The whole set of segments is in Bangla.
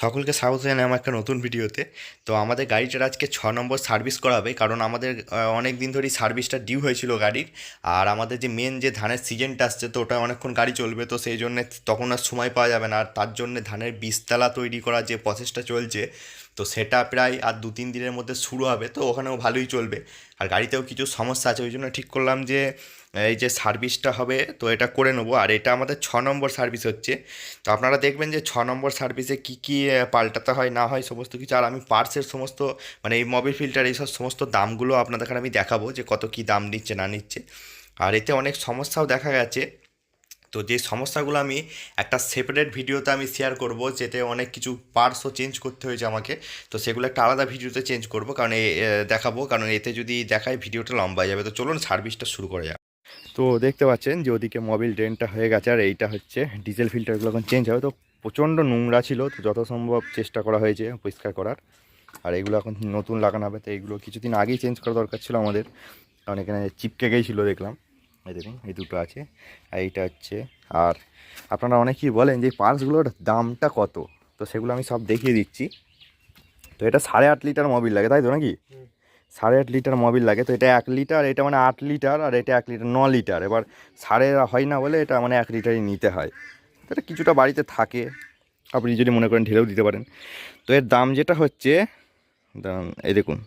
সকলকে স্বাগত জানাই আমার একটা নতুন ভিডিওতে। তো আমাদের গাড়িটার আজকে ছ নম্বর সার্ভিস করাবে, কারণ আমাদের অনেক দিন ধরেই সার্ভিসটা ডিউ হয়েছিল গাড়ির। আর আমাদের যে মেন যে ধানের সিজনটা আসছে, তো ওটা অনেকক্ষণ গাড়ি চলবে, তো সেই জন্য তখন আর সময় পাওয়া যাবে না। আর তার জন্য ধানের বীজতলা তৈরি করার যে প্রসেসটা চলছে তো সেটা প্রায় আর দু তিন দিনের মধ্যে শুরু হবে, তো ওখানেও ভালোই চলবে। আর গাড়িতেও কিছু সমস্যা আছে, ওই জন্য ঠিক করলাম যে, এই যে সার্ভিসটা হবে, তো এটা করে নেব। আর এটা আমাদের ছ নম্বর সার্ভিস হচ্ছে। তো আপনারা দেখবেন যে ছ নম্বর সার্ভিসে কী কী পাল্টাতে হয়, না হয়, সমস্ত কিছু। আর আমি পার্টসের সমস্ত মানে এই মোবিল ফিল্টার এইসব সমস্ত দামগুলো আপনাদের আমি দেখাবো যে কত কী দাম নিচ্ছে, না নিচ্ছে। আর এতে অনেক সমস্যাও দেখা গেছে। তো যে সমস্যাগুলো আমি একটা সেপারেট ভিডিওতে আমি শেয়ার করব, যেতে অনেক কিছু পার্টসও চেঞ্জ করতে হয়েছে আমাকে, তো সেগুলো একটা আলাদা ভিডিওতে চেঞ্জ করব, কারণ দেখাবো, কারণ এতে যদি দেখায় ভিডিওটা লম্বা যাবে, তো চলুন সার্ভিসটা শুরু করা যাক। তো দেখতে পাচ্ছেন যে ওদিকে মোবিল ড্রেনটা হয়ে গেছে, আর এইটা হচ্ছে ডিজেল ফিল্টারগুলো এখন চেঞ্জ হবে, তো প্রচণ্ড নোংরা ছিল, তো যত সম্ভব চেষ্টা করা হয়েছে পরিষ্কার করার, আর এগুলো এখন নতুন লাগানো হবে, তো এইগুলো কিছুদিন আগেই চেঞ্জ করা দরকার ছিল আমাদের, কারণ এখানে চিপকে গেছিল দেখলাম। এই দেখুন, এই দুটো আছে, আর এইটা হচ্ছে, আর আপনারা অনেকেই বলেন যে পার্টসগুলোর দামটা কত? তো সেগুলো আমি সব দেখিয়ে দিচ্ছি। তো এটা সাড়ে আট লিটার মোবিল লাগে, তাই তো নাকি? সাড়ে আট লিটার মোবিল লাগে, তো এটা এক লিটার, এটা মানে আট লিটার, আর এটা এক লিটার, ন লিটার। এবার সাড়ে হয় না বলে এটা মানে এক লিটারই নিতে হয়। তো এটা কিছুটা বাড়িতে থাকে। আপনি যদি মনে করেন ঢেলেও দিতে পারেন। তো এর দাম যেটা হচ্ছে, দাম, এই দেখুন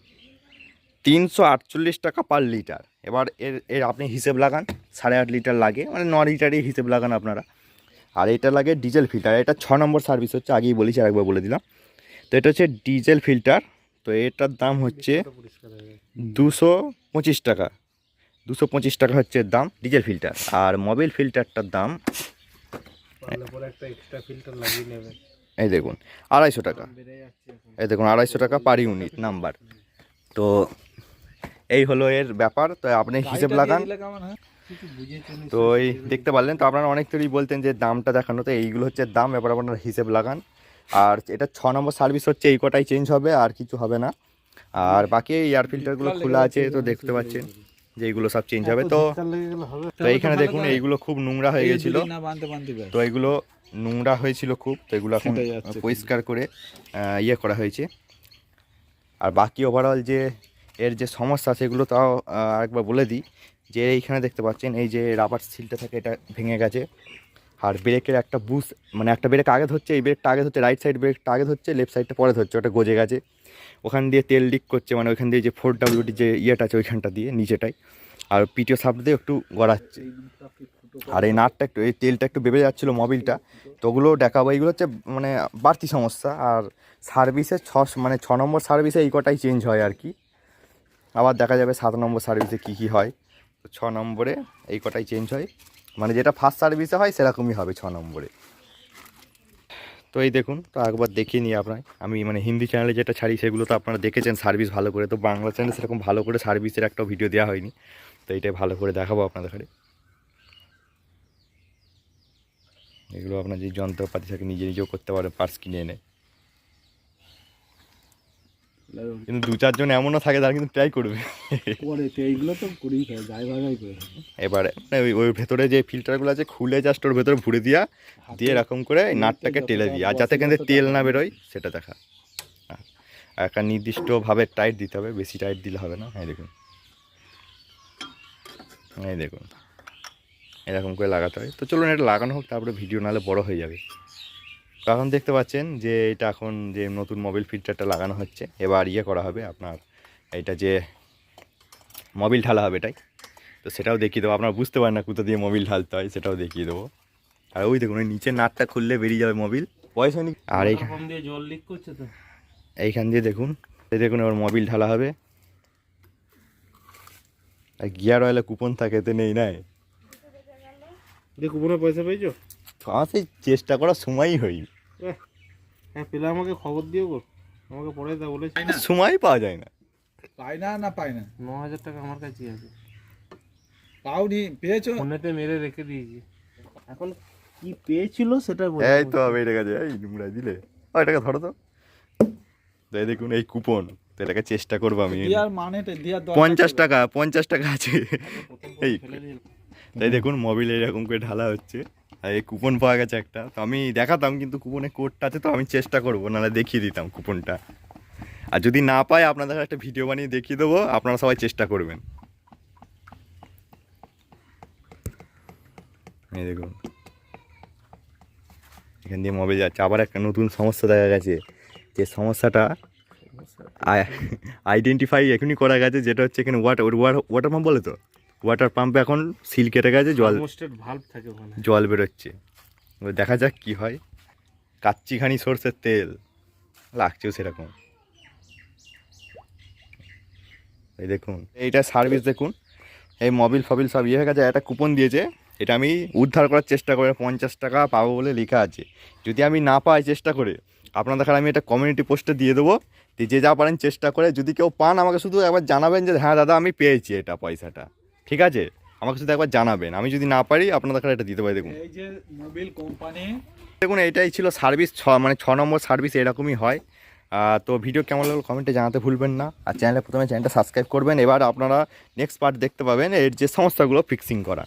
তিনশো আটচল্লিশ টাকা পার লিটার। এবার এর এর আপনি হিসেব লাগান, সাড়ে আট লিটার লাগে মানে ন লিটারই হিসেব লাগান আপনারা। আর এটা লাগে ডিজেল ফিল্টার, এটা ছ নম্বর সার্ভিস হচ্ছে, আগেই বলেছি, আরেকবার বলে দিলাম। তো এটা হচ্ছে ডিজেল ফিল্টার, তো এটার দাম হচ্ছে দুশো পঁচিশ টাকা। দুশো পঁচিশ টাকা হচ্ছে দাম ডিজেল ফিল্টার। আর মোবিল ফিল্টারটার দাম এই দেখুন, আড়াইশো টাকা। এই দেখুন, আড়াইশো টাকা পার ইউনিট নাম্বার। তো এই হলো এর ব্যাপার তো আপনি হিসেব লাগান। হয়? তো এই দেখতে পারলেন তো আপনারা অনেক তোরই বলতেন যে দামটা দেখানো তো এইগুলো হচ্ছে দাম এবার আপনারা হিসেব লাগান। আর এটা ছ নম্বর সার্ভিস হচ্ছে এই কটাই চেঞ্জ হবে আর কিছু হবে না। আর বাকি এয়ার ফিল্টারগুলো খোলা আছে তো দেখতে পাচ্ছেন যে এইগুলো সব চেঞ্জ হবে। তো তো এইখানে দেখুন এইগুলো খুব নোংরা হয়ে গেছিল। তো এগুলো নোংরা হয়েছিল খুব তো এগুলো এখন পরিষ্কার করে ইয়ে করা হয়েছে। আর বাকি ওভারঅল যে এর যে সমস্যা, সেগুলো তাও আরেকবার বলে দিই। যে এইখানে দেখতে পাচ্ছেন, এই যে রাবার সিলটা থাকে, এটা ভেঙে গেছে। আর ব্রেকের একটা বুস মানে একটা ব্রেক আগে ধরছে এই ব্রেকটা আগে ধরছে রাইট সাইড ব্রেকটা আগে ধরছে লেফট সাইডটা পরে ধরছে, ওটা গজে গেছে। ওখান দিয়ে তেল লিক করছে মানে ওইখান দিয়ে যে ফোর ডাব্লিউটি যে ইয়েটা আছে, ওইখানটা দিয়ে নিচেটাই আর পিটিও সাপ দিয়ে একটু গড়াচ্ছে। আর এই নাটটা একটু, এই তেলটা একটু বেবে যাচ্ছিল মোবিলটা তো ওগুলো দেখাবো এইগুলো হচ্ছে মানে বাড়তি সমস্যা। আর সার্ভিসে ছ মানে ছ নম্বর সার্ভিসে এই কটাই চেঞ্জ হয় আর কি। আবার দেখা যাবে সাত নম্বর সার্ভিসে কী কী হয়। ছ নম্বরে এই কটাই চেঞ্জ হয়। মানে যেটা ফার্স্ট সার্ভিসে হয়, সেরকমই হবে ছ নম্বরে। তো এই দেখুন, তো একবার দেখিয়ে নিই আপনার। আমি মানে হিন্দি চ্যানেলে যেটা ছাড়ি, সেগুলো তো আপনারা দেখেছেন সার্ভিস ভালো করে। তো বাংলা চ্যানেলে সেরকম ভালো করে সার্ভিসের একটা ভিডিও দেওয়া হয়নি। তো এইটাই ভালো করে দেখাবো আপনাদের ঘরে এগুলো আপনার যে যন্ত্রপাতি থাকে, নিজে নিজেও করতে পারে পার্স কিনে এনে। কিন্তু দু চারজন এমনও থাকে তারা কিন্তু ট্রাই করবে। পরে তো এইগুলো তো করেই খায় যাই ভাগাই করে এবারে ওই ওই ভেতরে যে ফিল্টারগুলো আছে খুলে জাস্ট ওর ভেতরে ভরে দিয়া দিয়ে এরকম করে নাটটাকে টেলে দিই। আর যাতে কিন্তু তেল না বেরোয় সেটা দেখা। হ্যাঁ। একটা নির্দিষ্টভাবে টাইট দিতে হবে বেশি টাইট দিলে হবে না। হ্যাঁ দেখুন। এই দেখুন। এরকম করে লাগাতে হয়। তো চলুন এটা লাগানো হোক তারপরে ভিডিও নাহলে বড় হয়ে যাবে। এখন দেখতে পাচ্ছেন যে এটা এখন যে নতুন মোবিল ফিল্টারটা লাগানো হচ্ছে এবার ইয়ে করা হবে আপনার এটা যে মোবিল ঢালা হবে এটাই। তো সেটাও দেখিয়ে দেবো। আপনারা বুঝতে পারেন না কোথা দিয়ে মোবিল ঢালতে হয় সেটাও দেখিয়ে দেবো। আর ওই দেখুন ওই নিচের নাটটা খুললে বেরিয়ে যাবে মোবিল পয়সা নেই আর এইখান দিয়ে জল লিক করছে তো? এইখান দিয়ে দেখুন এই দেখুন এবার মোবিল ঢালা হবে। আর গিয়ার অয়েলে কুপন থাকে তো নেই নাই কুপনের পয়সা পেয়েছ? আমার সেই চেষ্টা করার সময়ই হয়নি। হ্যাঁ পেলে আমাকে খবর দিও গো। আমাকে পরে দা বলেছি। সময় পাওয়া যায় না। পায় না না পায় না। ন হাজার টাকা আমার কাছে আছে। পাওনি পেয়েছ? ফোনেতে মেরে রেখে দিয়েছি। এখন কি পেয়েছিল সেটা এই তো হবে এটা কাছে এই নোংরা দিলে। ও এটাকে ধরো তো। তো এই দেখুন এই কুপন তো এটাকে চেষ্টা করব আমি। পঞ্চাশ টাকা পঞ্চাশ টাকা আছে। এই তাই দেখুন মোবিল এরকম করে ঢালা হচ্ছে। এই কুপন পাওয়া গেছে একটা। তো আমি দেখাতাম কিন্তু কুপনে কোডটা আছে তো আমি চেষ্টা করব নাহলে দেখিয়ে দিতাম কুপনটা আর যদি না পাই আপনাদের একটা ভিডিও বানিয়ে দেখিয়ে দেবো আপনারা সবাই চেষ্টা করবেন। এই দেখুন এখান দিয়ে মবে যাচ্ছে। আবার একটা নতুন সমস্যা দেখা গেছে যে সমস্যাটা আইডেন্টিফাই এখনই করা গেছে যেটা হচ্ছে এখানে ওয়াটার ওয়াটার পাম্প বলে তো? ওয়াটার পাম্পে এখন সিল কেটে গেছে জল ভাল্ব থাকে জল বেরোচ্ছে। দেখা যাক কি হয়। কাচ্চিখানি সর্ষের তেল। লাগছেও সেরকম। এই দেখুন এইটা সার্ভিস দেখুন। এই মোবিল ফবিল সব ইয়ে হয়ে গেছে একটা কুপন দিয়েছে। এটা আমি উদ্ধার করার চেষ্টা করে পঞ্চাশ টাকা পাবো বলে লেখা আছে। যদি আমি না পাই চেষ্টা করে আপনাদের দেখার আমি এটা কমিউনিটি পোস্টে দিয়ে দেবো। দিয়ে যে যা পারেন চেষ্টা করে যদি কেউ পান আমাকে শুধু একবার জানাবেন যে হ্যাঁ দাদা আমি পেয়েছি এটা পয়সাটা। ঠিক আছে? আমাকে শুধু একবার জানাবেন। আমি যদি না পারি আপনাদের কাছে এটা দিতে পারি দেখুন। এই যে মোবিল কোম্পানি। দেখুন এটাই ছিল সার্ভিস ছ মানে ছ নম্বর সার্ভিস এরকমই হয়। তো ভিডিও কেমন লাগল কমেন্টে জানাতে ভুলবেন না। আর চ্যানেলে প্রথমে চ্যানেলটা সাবস্ক্রাইব করবেন। এবার আপনারা নেক্সট পার্ট দেখতে পাবেন এর যে সমস্যাগুলো ফিক্সিং করা।